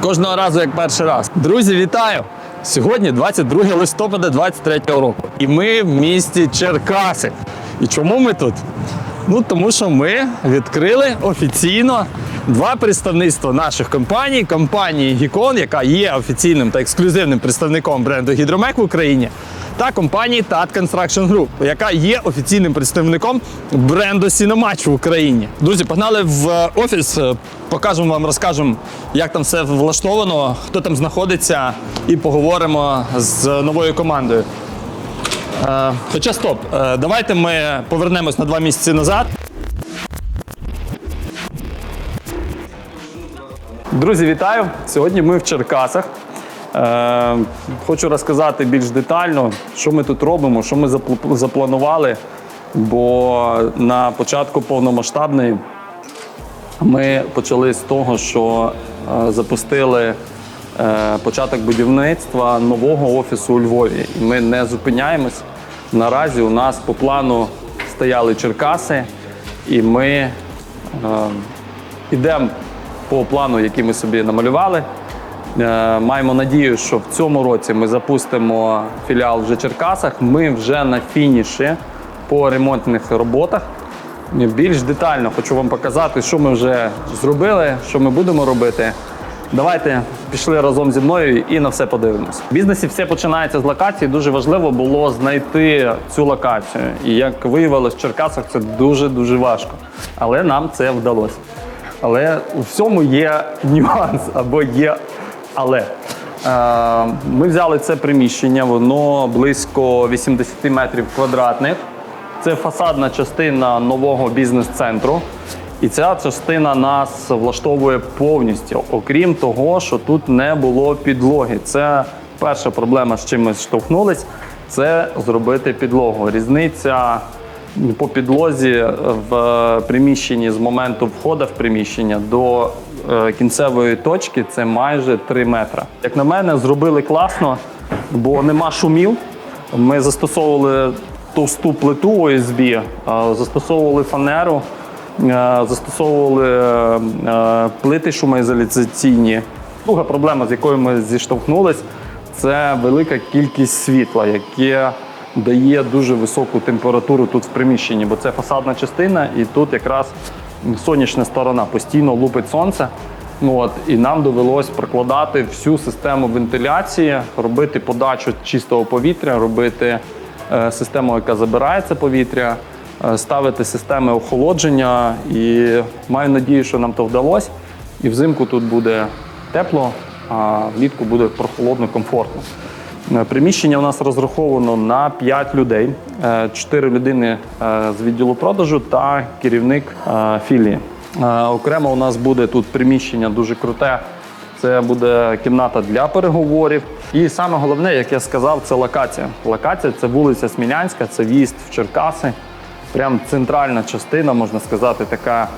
Кожного разу як перший раз. Друзі, вітаю! Сьогодні 22 листопада 23 року. І ми в місті Черкаси. І чому ми тут? Ну тому що ми відкрили офіційно два представництва наших компаній: компанії Гікон, яка є офіційним та ексклюзивним представником бренду Гідромек в Україні, та компанії TAT Construction Group, яка є офіційним представником бренду Сіномач в Україні. Друзі, погнали в е, офіс, е, покажемо вам, розкажемо, як там все влаштовано, хто там знаходиться, і поговоримо з новою командою. Е, Хоча стоп, давайте ми повернемось на два місяці назад. Друзі, вітаю! Сьогодні ми в Черкасах. Е, хочу розказати більш детально, що ми тут робимо, що ми запланували. Бо на початку повномасштабної ми почали з того, що е, запустили е, початок будівництва нового офісу у Львові. Ми не зупиняємось. Наразі у нас по плану стояли Черкаси, і ми йдемо по плану, який ми собі намалювали. Е, Маємо надію, що в цьому році ми запустимо філіал в Черкасах. Ми вже на фініші по ремонтних роботах. Більш детально хочу вам показати, що ми вже зробили, що ми будемо робити. Давайте пішли разом зі мною і на все подивимося. В бізнесі все починається з локації. Дуже важливо було знайти цю локацію. І як виявилось, в Черкасах це дуже дуже важко. Але нам це вдалося. Але у всьому є нюанс або є але. Е, Ми взяли це приміщення, воно близько 80 метрів квадратних. Це фасадна частина нового бізнес-центру. І ця частина нас влаштовує повністю, окрім того, що тут не було підлоги. Це перша проблема, з чим ми штовхнулись, це зробити підлогу. Різниця по підлозі в приміщенні з моменту входу в приміщення до е, кінцевої точки це майже 3 метри. Як на мене, зробили класно, бо нема шумів. Ми застосовували товсту плиту ОСБ, е, застосовували фанеру, е, застосовували е, плити шумоізоляційні. Друга проблема, з якою ми зіштовхнулись, це велика кількість світла, яке дає дуже високу температуру тут в приміщенні, бо це фасадна частина, і тут якраз сонячна сторона постійно лупить сонце. Ну, от, і нам довелось прокладати всю систему вентиляції, робити подачу чистого повітря, робити е, систему, яка забирає це повітря, е, ставити системи охолодження. І маю надію, що нам то вдалося. І взимку тут буде тепло, а влітку буде прохолодно, комфортно. Е, Приміщення у нас розраховано на 5 людей, 4 людини е, з відділу продажу та керівник е, філії. Е, Окремо у нас буде тут приміщення дуже круте. Це буде кімната для переговорів. І саме головне, як я сказав, це локація. Локація це вулиця Смілянська, це в'їзд в Черкаси. Прям центральна частина, можна сказати, така,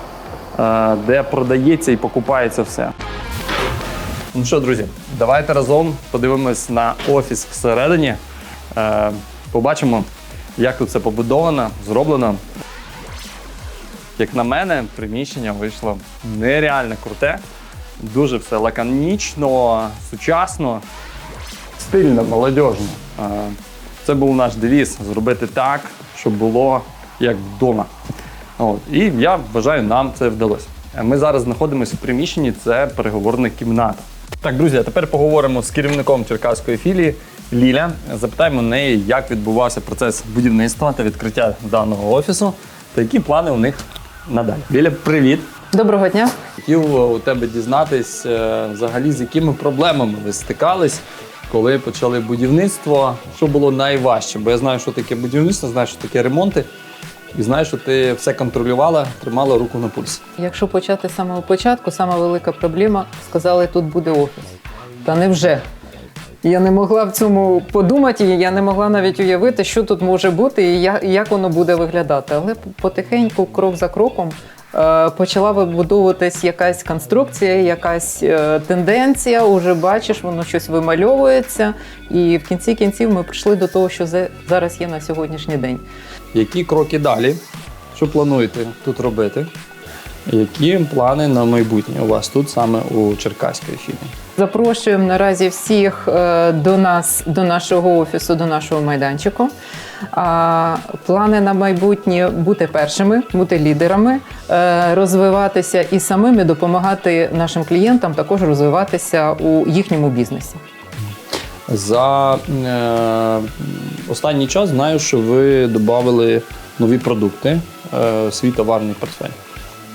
е, де продається і покупається все. Ну що, друзі, давайте разом подивимось на офіс всередині. Е, побачимо, як тут це побудовано, зроблено. Як на мене, приміщення вийшло нереально круте. Дуже все лаконічно, сучасно, стильно, молодіжно. Е, Це був наш девіз зробити так, щоб було як вдома. От. І я вважаю, нам це вдалося. Е, Ми зараз знаходимося в приміщенні, це переговорна кімната. Так, друзі, а тепер поговоримо з керівником черкаської філії Ліля. Запитаємо неї, як відбувався процес будівництва та відкриття даного офісу, та які плани у них надалі. Ліля, привіт! Доброго дня. Хотів е, у тебе дізнатись, е, взагалі, з якими проблемами ви стикались, коли почали будівництво. Що було найважче? Бо я знаю, що таке будівництво, знаю, що таке ремонти, і знаєш, що ти все контролювала, тримала руку на пульс. Якщо почати з самого початку, сама велика проблема сказали, тут буде офіс. Та невже? Я не могла в цьому подумати, я не могла навіть уявити, що тут може бути і як, воно буде виглядати. Але потихеньку, крок за кроком, почала вибудовуватись якась конструкція, якась е, тенденція. Уже бачиш, воно щось вимальовується. І в кінці кінців ми прийшли до того, що зараз є на сьогоднішній день. Які кроки далі? Що плануєте тут робити? Які плани на майбутнє у вас тут саме у Черкаській фірмі? Запрошуємо наразі всіх е, до нас, до нашого офісу, до нашого майданчику. А, Плани на майбутнє бути першими, бути лідерами, е, розвиватися і самими допомагати нашим клієнтам також розвиватися у їхньому бізнесі. За е, останній час знаю, що ви додали нові продукти е, свій товарний портфель.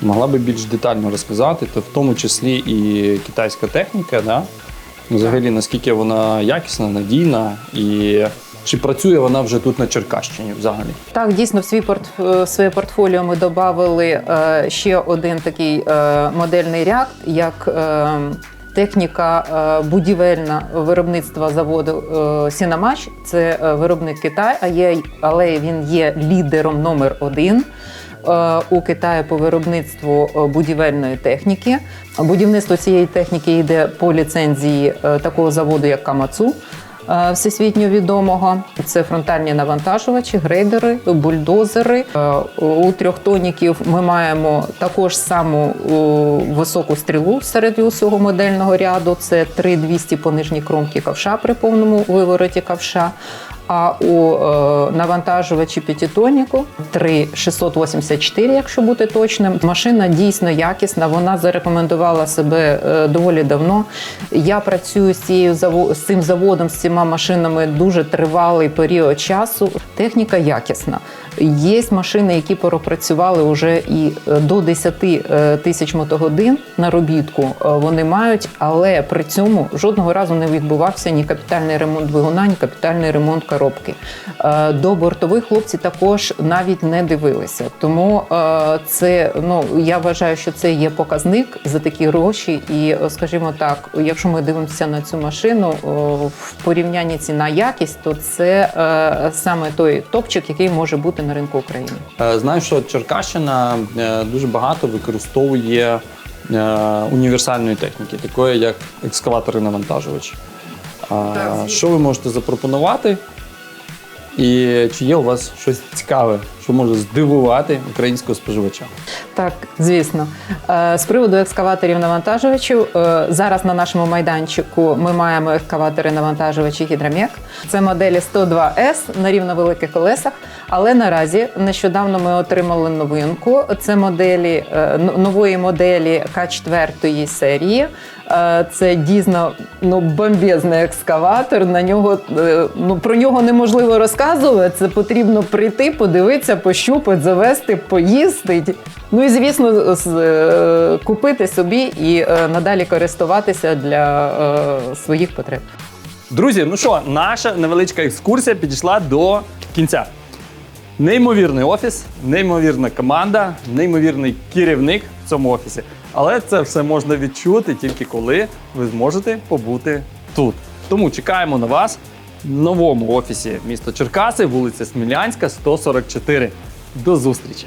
Могла би більш детально розказати, то в тому числі і китайська техніка, да? взагалі наскільки вона якісна, надійна і чи працює вона вже тут на Черкащині взагалі? Так, дійсно, в свій порт в своє портфоліо ми додали ще один такий е, модельний ряд, як е, техніка е, будівельна виробництва заводу е, Сінамач. Це е, виробник Китай, але він є лідером номер один. Е, У Китаї по виробництву е, будівельної техніки. Будівництво цієї техніки йде по ліцензії е, такого заводу, як Камацу всесвітньо відомого. Це фронтальні навантажувачі, грейдери, бульдозери. У трьохтоніків ми маємо також саму високу стрілу серед усього модельного ряду. Це 3200 по нижній кромці ковша при повному вивороті ковша. А у е, навантажувачі п'ятитонніку 3684, якщо бути точним. Машина дійсно якісна. Вона зарекомендувала себе е, доволі давно. Я працюю з цією з цим заводом, з цими машинами дуже тривалий період часу. Техніка якісна. Є машини, які пропрацювали вже і е, до 10 е, тисяч мотогодин на робітку е, вони мають, але при цьому жодного разу не відбувався ні капітальний ремонт двигуна, ні капітальний ремонт коробки. До бортових хлопці також навіть не дивилися. Тому це ну я вважаю, що це є показник за такі гроші. І, скажімо так, якщо ми дивимося на цю машину в порівнянні ціна якість, то це саме той топчик, який може бути на ринку України. Е, Знаю, що Черкащина е, дуже багато використовує е, універсальної техніки, такої як екскаватори навантажувачі. Що ви можете запропонувати? І чи є у вас щось цікаве, що може здивувати українського споживача? Так, звісно. Е, З приводу екскаваторів навантажувачів, е, зараз на нашому майданчику ми маємо екскаватори навантажувачі Гідромек. Це моделі 102С на рівновеликих колесах. Але наразі нещодавно ми отримали новинку. Це моделі е, нової моделі К4 серії. Е, Це дійсно ну, бомбезний екскаватор. На нього е, ну про нього неможливо розказувати. Це потрібно прийти, подивитися, пощупати, завести, поїсти. Ну і звісно, е, купити собі і надалі користуватися для своїх потреб. Друзі, ну що, наша невеличка екскурсія підійшла до кінця. Неймовірний офіс, неймовірна команда, неймовірний керівник в цьому офісі. Але це все можна відчути тільки коли ви зможете побути тут. Тому чекаємо на вас в новому офісі міста Черкаси, вулиця Смілянська, 144. До зустрічі!